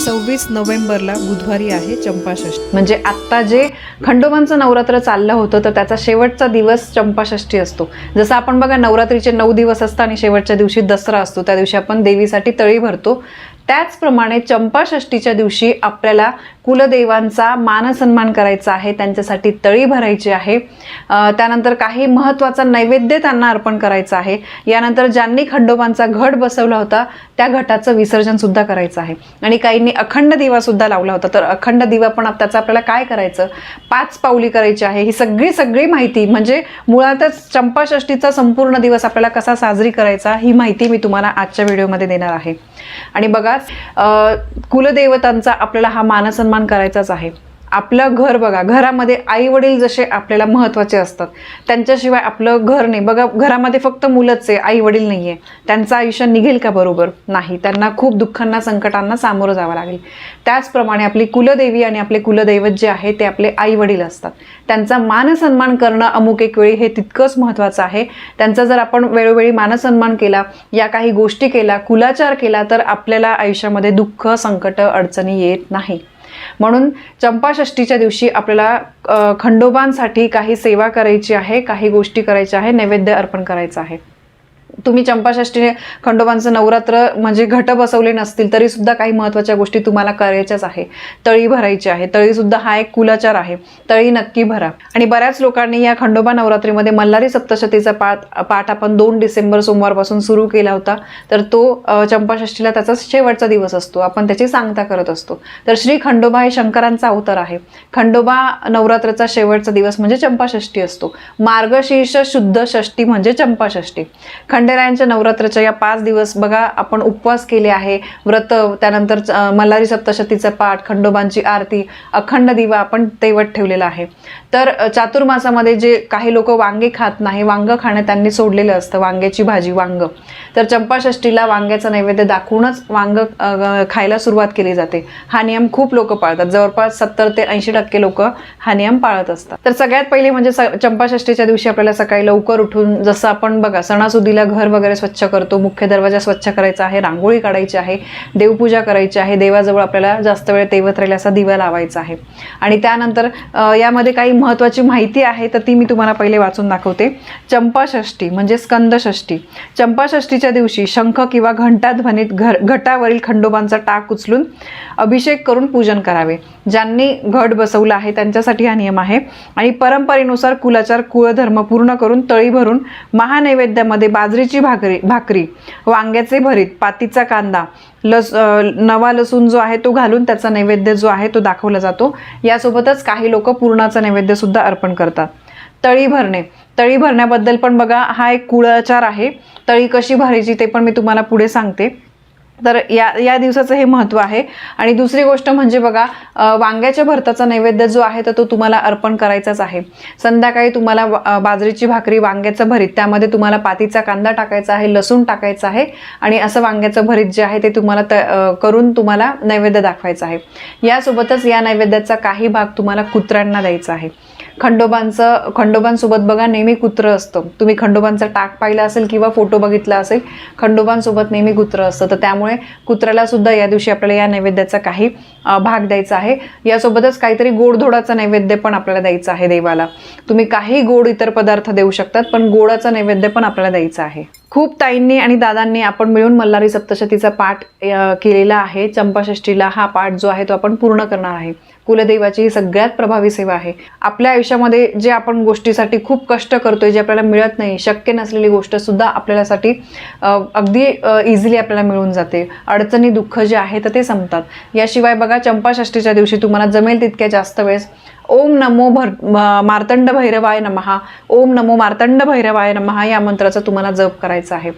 सव्वीस नोव्हेंबरला बुधवारी आहे चंपाषष्ठी. म्हणजे आत्ता जे खंडोबांचं नवरात्र चाललं होतं तर त्याचा शेवटचा दिवस चंपाषष्ठी असतो. जसं आपण बघा नवरात्रीचे नऊ दिवस असतात आणि शेवटच्या दिवशी दसरा असतो. त्या दिवशी आपण देवीसाठी तळी भरतो. त्याचप्रमाणे चंपाषष्टीच्या दिवशी आपल्याला कुलदेवांचा मानसन्मान करायचा आहे त्यांच्यासाठी तळी भरायची आहे. त्यानंतर काही महत्त्वाचा नैवेद्य त्यांना अर्पण करायचं आहे. यानंतर ज्यांनी खंडोबांचा घट बसवला होता त्या घटाचं विसर्जनसुद्धा करायचं आहे. आणि काहींनी अखंड दिवासुद्धा लावला होता. तर अखंड दिवा पण त्याचं आपल्याला काय करायचं? पाच पावली करायची आहे. ही सगळी सगळी माहिती म्हणजे मुळातच चंपाषष्टीचा संपूर्ण दिवस आपल्याला कसा साजरी करायचा ही माहिती मी तुम्हाला आजच्या व्हिडिओमध्ये देणार आहे. आणि बघा कुलदेवतांचा आपल्याला हा मानसन्मान करायचाच आहे. आपलं घर बघा घरामध्ये आई वडील जसे आपल्याला महत्त्वाचे असतात त्यांच्याशिवाय आपलं घर नाही. बघा घरामध्ये फक्त मुलंच आहे आई वडील नाही आहे त्यांचं आयुष्य निघेल का बरोबर? नाही. त्यांना खूप दुःखांना संकटांना सामोरं जावं लागेल. त्याचप्रमाणे आपली कुलदेवी आणि आपले कुलदैवत जे आहे ते आपले आई वडील असतात. त्यांचा मानसन्मान करणं अमुक एक वेळी हे तितकंच महत्त्वाचं आहे. त्यांचा जर आपण वेळोवेळी मानसन्मान केला या काही गोष्टी केला कुलाचार केला तर आपल्याला आयुष्यामध्ये दुःख संकट अडचणी येत नाही. म्हणून चंपाषष्टीच्या दिवशी आपल्याला खंडोबांसाठी काही सेवा करायची आहे काही गोष्टी करायच्या आहे नैवेद्य अर्पण करायचं आहे. तुम्ही चंपाषष्टीने खंडोबांचं नवरात्र म्हणजे घट बसवले नसतील तरी सुद्धा काही महत्त्वाच्या गोष्टी तुम्हाला करायच्याच आहे. तळी भरायची आहे. तळी सुद्धा हा एक कुलाचार आहे. तळी नक्की भरा. आणि बऱ्याच लोकांनी या खंडोबा नवरात्रीमध्ये मल्हारी सप्तशतीचा पाठ पाठ आपण दोन डिसेंबर सोमवारपासून सुरू केला होता. तर तो चंपाषष्टीला त्याचा शेवटचा दिवस असतो. आपण त्याची सांगता करत असतो. तर श्री खंडोबा हे शंकरांचा अवतार आहे. खंडोबा नवरात्राचा शेवटचा दिवस म्हणजे चंपाषष्ठी असतो. मार्गशीर्ष शुद्ध षष्टी म्हणजे चंपाषष्ठी. खंडेरायांच्या नवरात्राच्या या पाच दिवस बघा आपण उपवास केले आहे. व्रत त्यानंतर मल्हारी सप्तशतीचा पाठ खंडोबांची आरती अखंड दिवा आपण तेवत ठेवलेला आहे. तर चातुर्मासामध्ये जे काही लोक वांगे खात नाही वांग खाणं त्यांनी सोडलेलं असतं वांग्याची भाजी वांग. तर चंपाषष्टीला वांग्याचा नैवेद्य दाखवूनच वांग खायला सुरुवात केली जाते. हा नियम खूप लोक पाळतात. जवळपास सत्तर ते ऐंशी टक्के लोक हा नियम पाळत असतात. तर सगळ्यात पहिले म्हणजे स- चंपाषष्टीच्या दिवशी आपल्याला सकाळी लवकर उठून जसं आपण बघा सणासुदीला घर वगैरे स्वच्छ करतो मुख्य दरवाजा स्वच्छ करायचा आहे रांगोळी काढायची आहे देवपूजा करायची आहे देवाजवळ आपल्याला जास्त वेळ तेवत राहील असा दिवा लावायचा आहे. आणि त्यानंतर यामध्ये काही महत्त्वाची माहिती आहे तर ती मी तुम्हाला पहिले वाचून दाखवते. चंपाषष्ठी म्हणजे स्कंदषष्ठी. चंपाषष्ठीच्या दिवशी शंख किंवा घंटाध्वनीत घर घटावरील खंडोबांचा टाक उचलून अभिषेक करून पूजन करावे. ज्यांनी घट बसवला आहे त्यांच्यासाठी हा नियम आहे. आणि परंपरेनुसार कुलाचार कुळधर्म पूर्ण करून तळी भरून महानैवेद्यामध्ये बाजरी बाजरीची भाकरी भाकरी वांग्याचे भरीत पातीचा कांदा लस नवा लसूण जो आहे तो घालून त्याचा नैवेद्य जो आहे तो दाखवला जातो. यासोबतच काही लोक पूर्णाचा नैवेद्य सुद्धा अर्पण करतात. तळी भरणे. तळी भरण्याबद्दल पण बघा हा एक कुळाचार आहे. तळी कशी भरायची ते पण मी तुम्हाला पुढे सांगते. तर या या दिवसाचं हे महत्त्व आहे. आणि दुसरी गोष्ट म्हणजे बघा वांग्याच्या भरताचा नैवेद्य जो आहे तर तो तुम्हाला अर्पण करायचाच आहे. संध्याकाळी तुम्हाला वा- बाजरीची भाकरी वांग्याचं भरीत त्यामध्ये तुम्हाला पातीचा कांदा टाकायचा आहे लसूण टाकायचं आहे आणि असं वांग्याचं भरीत जे आहे ते तुम्हाला त करून तुम्हाला नैवेद्य दाखवायचं आहे. यासोबतच या नैवेद्याचा काही भाग तुम्हाला कुत्र्यांना द्यायचा आहे. खंडोबांचं खंडोबांसोबत बघा नेहमी कुत्रं असतं. तुम्ही खंडोबांचा टाक पाहिला असेल किंवा फोटो बघितला असेल खंडोबांसोबत नेहमी कुत्रं असतं. तर त्यामुळे कुत्र्याला सुद्धा या दिवशी आपल्याला या नैवेद्याचा काही भाग द्यायचा आहे. यासोबतच काहीतरी गोडधोडाचा नैवेद्य पण आपल्याला द्यायचा आहे देवाला. तुम्ही काही गोड इतर पदार्थ देऊ शकतात पण गोडाचा नैवेद्य पण आपल्याला द्यायचा आहे. खूप ताईंनी आणि दादांनी आपण मिळून मल्हारी सप्तशतीचा पाठ केलेला आहे. चंपाषष्टीला हा पाठ जो आहे तो आपण पूर्ण करणार आहे. कुलदेवाची ही सगळ्यात प्रभावी सेवा आहे. आपल्या आयुष्यामध्ये जे आपण गोष्टीसाठी खूप कष्ट करतोय जे आपल्याला मिळत नाही शक्य नसलेली गोष्ट सुद्धा आपल्यासाठी अगदी इझिली आपल्याला मिळून जाते. अडचणी दुःख जे आहे तर ते संपतात. याशिवाय बघा चंपाषष्टीच्या दिवशी तुम्हाला जमेल तितक्या जास्त वेळेस. ओम नमो भर मार्तंड भैरवाय नमहा ओम नमो मार्तंड भैरवाय नमहा या मंत्राचा तुम्हाला जप करायचा आहे.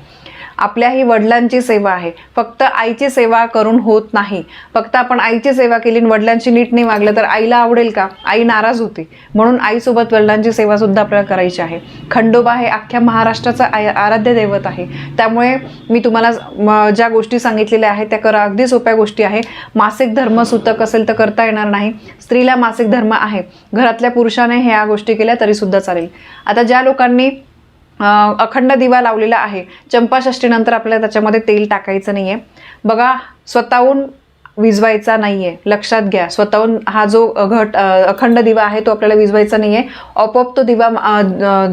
आपल्याही वडिलांची सेवा आहे. फक्त आईची सेवा करून होत नाही. फक्त आपण आईची सेवा केली आणि वडिलांची नीट नाही वागलं तर आईला आवडेल का? आई नाराज होते. म्हणून आईसोबत वडिलांची सेवा सुद्धा आपल्याला करायची आहे. खंडोबा हे अख्ख्या महाराष्ट्राचं आय- आराध्य दैवत आहे. त्यामुळे मी तुम्हाला म, ज्या गोष्टी सांगितलेल्या आहेत त्या करा अगदी सोप्या गोष्टी आहे. मासिक धर्म सुतक असेल तर करता येणार नाही. स्त्रीला मासिक धर्म आहे. घरातल्या पुरुषाने ह्या गोष्टी केल्या तरी सुद्धा चालेल. आता ज्या लोकांनी अखंड दिवा लावलेला आहे. चंपाषष्टीनंतर आपल्याला त्याच्यामध्ये तेल टाकायचं नाही आहे बघा स्वतःहून विजवायचा नाहीये. लक्षात घ्या. स्वतःहून हा जो घट अखंड दिवा आहे तो आपल्याला विजवायचा नाहीये. आपोआप तो दिवा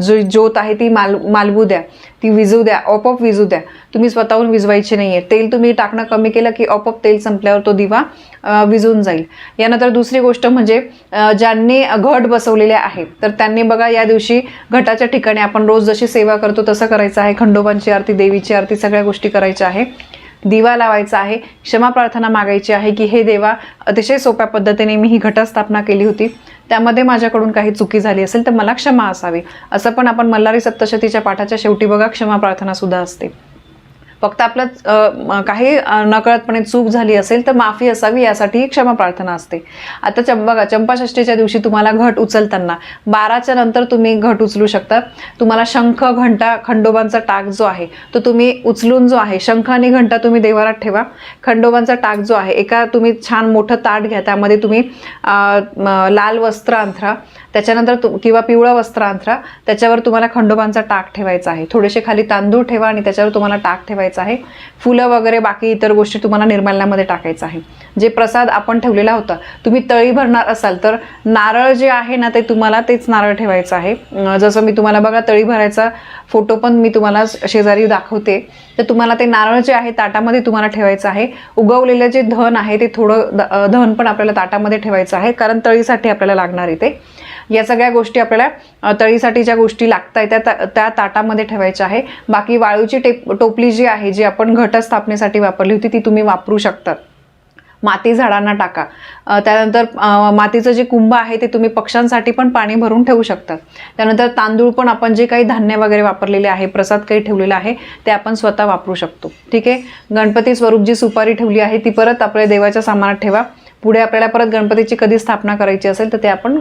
जो ज्योत आहे ती माल मालवू द्या. ती विजू द्या. आपोआप विजू द्या. तुम्ही स्वतःहून विजवायची नाहीये. तेल तुम्ही टाकणं कमी केलं की आपोआप तेल संपल्यावर तो दिवा विजून जाईल. यानंतर दुसरी गोष्ट म्हणजे ज्यांनी घट बसवलेले आहे तर त्यांनी बघा या दिवशी घटाच्या ठिकाणी आपण रोज जशी सेवा करतो तसं करायचं आहे. खंडोबांची आरती देवीची आरती सगळ्या गोष्टी करायच्या आहे. दिवा लावायचा आहे क्षमा प्रार्थना मागायची आहे की हे देवा अतिशय सोप्या पद्धतीने मी ही घटस्थापना केली होती. त्यामध्ये माझ्याकडून काही चुकी झाली असेल तर मला क्षमा असावी. असं पण आपण मल्हारी सप्तशतीच्या पाठाच्या शेवटी बघा क्षमा प्रार्थनासुद्धा असते. फक्त आपलं काही नकळतपणे चूक झाली असेल तर माफी असावी यासाठी क्षमा प्रार्थना असते. आता चं बघा चंपाषष्टीच्या दिवशी तुम्हाला घट उचलताना बाराच्या नंतर तुम्ही घट उचलू शकता. तुम्हाला शंख घंटा खंडोबांचा टाक जो आहे तो तुम्ही उचलून जो आहे शंख आणि घंटा तुम्ही देवारात ठेवा. खंडोबांचा टाक जो आहे एका तुम्ही छान मोठं ताट घ्या त्यामध्ये तुम्ही लाल वस्त्र अंथरा. त्याच्यानंतर तु किंवा पिवळं वस्त्र अंथरा त्याच्यावर तुम्हाला खंडोबांचा टाक ठेवायचा आहे. थोडेसे खाली तांदूळ ठेवा आणि त्याच्यावर तुम्हाला टाक ठेवायचा आहे. फुलं वगैरे बाकी इतर गोष्टी तुम्हाला निर्माल्यामध्ये टाकायचं आहे. जे प्रसाद आपण ठेवलेला होता तुम्ही तळी भरणार असाल तर नारळ जे आहे ना ते तुम्हाला तेच नारळ ठेवायचं आहे. जसं मी तुम्हाला बघा तळी भरायचा फोटो पण मी तुम्हाला शेजारी दाखवते. तर तुम्हाला ते नारळ जे आहे ताटामध्ये तुम्हाला ठेवायचं आहे. उगवलेलं जे धन आहे ते थोडं द- धन पण आपल्याला ताटामध्ये ठेवायचं आहे कारण तळीसाठी आपल्याला लागणार आहे ते. या सगळ्या गोष्टी आपल्याला तळीसाठी ज्या गोष्टी लागत आहेत त्या त्या ताटामध्ये ठेवायच्या आहे. बाकी वाळूची टेप टोपली जी आहे जी आपण घटस्थापनेसाठी वापरली होती ती तुम्ही वापरू शकतात माती झाडांना टाका. त्यानंतर मातीचं जे कुंभ आहे ते तुम्ही पक्ष्यांसाठी पण पाणी भरून ठेवू शकतात त्यानंतर तांदूळ पण आपण जे काही धान्य वगैरे वापरलेले आहे प्रसाद काही ठेवलेला आहे ते आपण स्वतः वापरू शकतो. ठीक आहे? गणपती स्वरूप जी सुपारी ठेवली आहे ती परत आपल्या देवाच्या सामानात ठेवा. पुढे आपल्याला परत गणपतीची कधी स्थापना करायची असेल तर ते आपण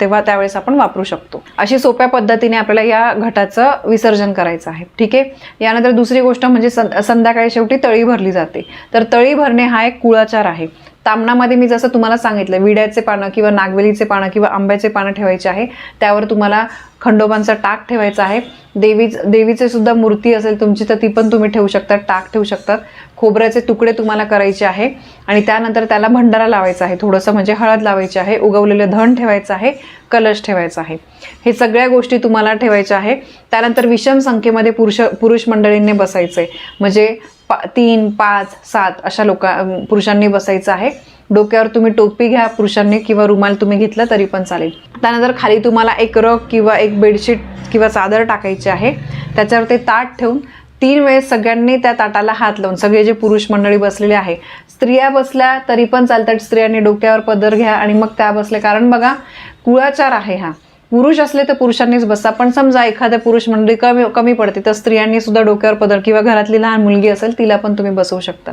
तेव्हा त्यावेळेस आपण वापरू शकतो. अशी सोप्या पद्धतीने आपल्याला या घटाचं विसर्जन करायचं आहे. ठीक आहे? यानंतर दुसरी गोष्ट म्हणजे सं संध्याकाळी शेवटी तळी भरली जाते. तर तळी भरणे हा एक कुळाचार आहे. तामणामध्ये मी जसं तुम्हाला सांगितलं विड्याचे पानं किंवा नागवेलीचे पानं किंवा आंब्याचे पानं ठेवायचे आहे त्यावर तुम्हाला खंडोबांचा टाक ठेवायचा आहे. देवी देवीचे सुद्धा मूर्ती असेल तुमची तर ती पण तुम्ही ठेवू शकता टाक ठेवू शकतात खोबऱ्याचे तुकडे तुम्हाला करायचे आहे आणि त्यानंतर त्याला भंडारा लावायचा आहे. थोडंसं म्हणजे हळद लावायची आहे उगवलेलं धन ठेवायचं आहे कलश ठेवायचा आहे. हे सगळ्या गोष्टी तुम्हाला ठेवायच्या आहे. त्यानंतर विषम संख्येमध्ये पुरुष पुरुष मंडळींनी बसायचं आहे म्हणजे पा तीन पाच सात अशा लोका पुरुषांनी बसायचं आहे. डोक्यावर तुम्ही टोपी घ्या पुरुषांनी किंवा रुमाल तुम्ही घेतला तरी पण चालेल. त्यानंतर खाली तुम्हाला एक रग किंवा एक बेडशीट किंवा चादर टाकायची आहे. त्याच्यावर ते ताट ठेवून तीन वेळेस सगळ्यांनी त्या ताटाला हात लावून सगळे जे पुरुष मंडळी बसलेले आहे स्त्रिया बसल्या तरी पण चालतात. स्त्रियांनी डोक्यावर पदर घ्या आणि मग त्या बसल्या. कारण बघा कुळाचार आहे हा. पुरुष असले तर पुरुषांनीच बसा पण समजा एखाद्या पुरुष मंडळी कमी कमी पडते तर स्त्रियांनी सुद्धा डोक्यावर पदर किंवा घरातली लहान मुलगी असेल तिला पण तुम्ही बसवू शकता.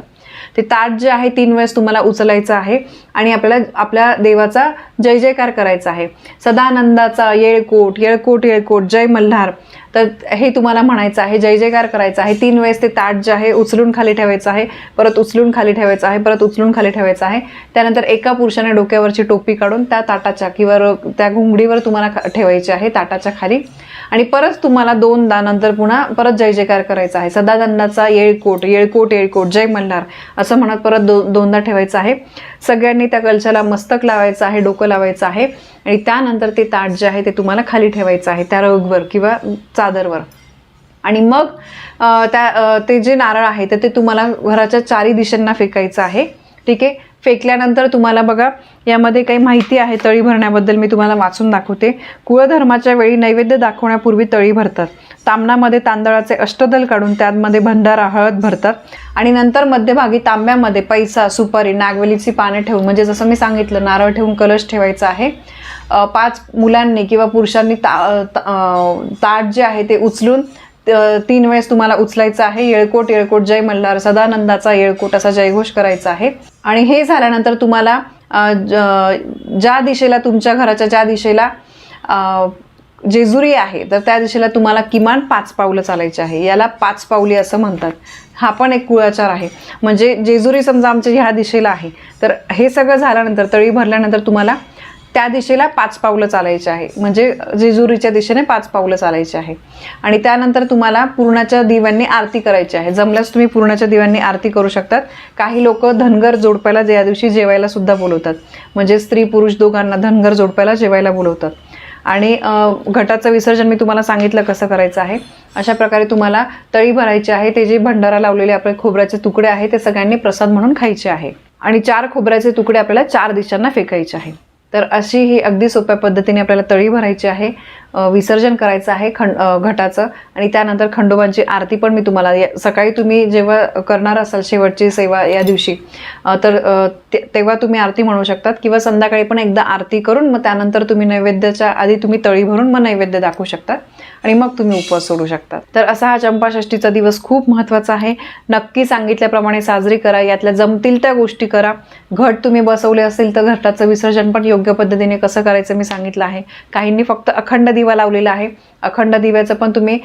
ते ताट जे आहे तीन वेळेस तुम्हाला उचलायचं आहे आणि आपल्याला आपल्या देवाचा जय जयकार करायचा आहे. सदानंदाचा येळकोट येळकोट येळकोट जय मल्हार. तर हे तुम्हाला म्हणायचं आहे जय जयकार करायचा आहे. तीन वेळेस ते ताट जे आहे उचलून खाली ठेवायचं आहे परत उचलून खाली ठेवायचं आहे परत उचलून खाली ठेवायचं आहे. त्यानंतर एका पुरुषाने डोक्यावरची टोपी काढून त्या ताटाच्या किंवा त्या घुंगडीवर तुम्हाला ठेवायची आहे ताटाच्या खाली. आणि परत तुम्हाला दोनदा नंतर पुन्हा परत जय जयकार करायचा आहे. सदानंदाचा येळकोट येळकोट येळकोट जय मल्हार. असं म्हणत परत दो दोनदा ठेवायचं आहे. सगळ्यांनी त्या कलशाला मस्तक लावायचं आहे डोकं लावायचं आहे. आणि त्यानंतर ते ताट जे आहे ते तुम्हाला खाली ठेवायचं आहे त्या रगवर किंवा चादरवर. आणि मग त्या ते जे नारळ आहे तर ते तुम्हाला घराच्या चारी दिशांना फेकायचं आहे. ठीक आहे? फेकल्यानंतर तुम्हाला बघा यामध्ये काही माहिती आहे तळी भरण्याबद्दल मी तुम्हाला वाचून दाखवते. कुळधर्माच्या वेळी नैवेद्य दाखवण्यापूर्वी तळी भरतात. तांबणामध्ये तांदळाचे अष्टदल काढून त्यामध्ये भंडारा हळद भरतात. आणि नंतर मध्यभागी तांब्यामध्ये पैसा सुपारी नागवेलीची पाने ठेवून म्हणजे जसं मी सांगितलं नारळ ठेवून कलश ठेवायचा आहे. पाच मुलांनी किंवा पुरुषांनी ता ता- ताट जे आहे ते उचलून तीन वेळेस तुम्हाला उचलायचं आहे. येळकोट येळकोट जय मल्हार सदानंदाचा येळकोट असा जयघोष करायचा आहे. आणि हे झाल्यानंतर तुम्हाला ज- ज्या दिशेला तुमच्या घराच्या ज्या दिशेला जेजुरी आहे तर त्या दिशेला तुम्हाला किमान पाच पावलं चालायचे आहे. याला पाच पावली असं म्हणतात. हा पण एक कुळाचार आहे. म्हणजे जेजुरी समजा आमच्या ह्या दिशेला आहे. तर हे सगळं झाल्यानंतर तळी भरल्यानंतर तुम्हाला त्या दिशेला पाच पावलं चालायचे आहे. म्हणजे जेजुरीच्या दिशेने पाच पावलं चालायचे आहे. आणि त्यानंतर तुम्हाला पूर्णाच्या दिव्यांनी आरती करायची आहे. जमल्यास तुम्ही पूर्णाच्या दिव्यांनी आरती करू शकतात. काही लोक धनगर जोडप्याला या दिवशी जेवायला सुद्धा बोलवतात. म्हणजे स्त्री पुरुष दोघांना धनगर जोडप्याला जेवायला बोलवतात. आणि घटाचं विसर्जन मी तुम्हाला सांगितलं कसं करायचं आहे. अशा प्रकारे तुम्हाला तळी भरायची आहे. ते जे भंडारा लावलेले आपले खोबऱ्याचे तुकडे आहे ते सगळ्यांनी प्रसाद म्हणून खायचे आहे. आणि चार खोबऱ्याचे तुकडे आपल्याला चार दिशांना फेकायचे आहे. तर अशी ही अगदी सोप्या पद्धतीने आपल्याला तळी भरायची आहे. विसर्जन करायचं आहे खंड घटाचं. आणि त्यानंतर खंडोबांची आरती पण मी तुम्हाला या- सकाळी तुम्ही जेव्हा करणार असाल शेवटची सेवा या दिवशी तर ते- तेव्हा तुम्ही आरती म्हणू शकतात किंवा संध्याकाळी पण एकदा आरती करून मग त्यानंतर तुम्ही नैवेद्याच्या आधी तुम्ही तळी भरून मग नैवेद्य दाखवू शकतात आणि मग तुम्ही उपवास सोडू शकता. तर असा हा चंपाषष्ठीचा दिवस खूप महत्त्वाचा आहे. नक्की सांगितल्याप्रमाणे साजरी करा यातल्या जमतील त्या गोष्टी करा. घट तुम्ही बसवले असेल तर घटाचं विसर्जन पण योग्य पद्धतीने कसं करायचं मी सांगितलं आहे. काहींनी फक्त अखंड दिवा लावलेला आहे. अखंड दिव्याचं पण तुम्ही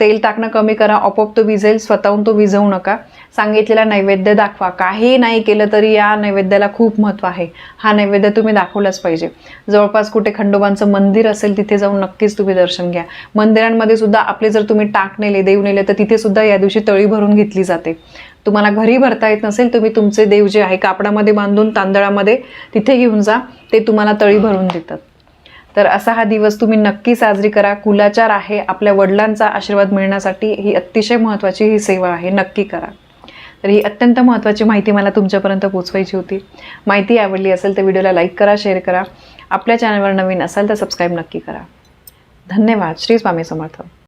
तेल टाकणं कमी करा आपोआप तो विजेल स्वतःहून तो विझवू नका. सांगितलेला नैवेद्य दाखवा. काही नाही केलं तरी या नैवेद्याला खूप महत्त्व आहे. हा नैवेद्य तुम्ही दाखवलाच पाहिजे. जवळपास कुठे खंडोबांचं मंदिर असेल तिथे जाऊन नक्कीच तुम्ही दर्शन घ्या. मंदिरांमध्ये सुद्धा आपले जर तुम्ही टाक नेले देव नेले तर तिथे सुद्धा या दिवशी तळी भरून घेतली जाते. तुम्हाला घरी भरता येत नसेल तुम्ही तुमचे देव जे आहे कापडामध्ये बांधून तांदळामध्ये तिथे घेऊन जा. ते तुम्हाला तळी भरून देतात. तर असा हा दिवस तुम्ही नक्की साजरी करा. कुलाचार आहे. आपल्या वडिलांचा आशीर्वाद मिळण्यासाठी ही अतिशय महत्त्वाची ही सेवा आहे. नक्की करा. तर ही अत्यंत महत्त्वाची माहिती मला तुमच्यापर्यंत पोचवायची होती. माहिती आवडली असेल तर व्हिडिओला लाईक करा शेअर करा. आपल्या चॅनलवर नवीन असाल तर सबस्क्राईब नक्की करा. धन्यवाद. श्री स्वामी समर्थ.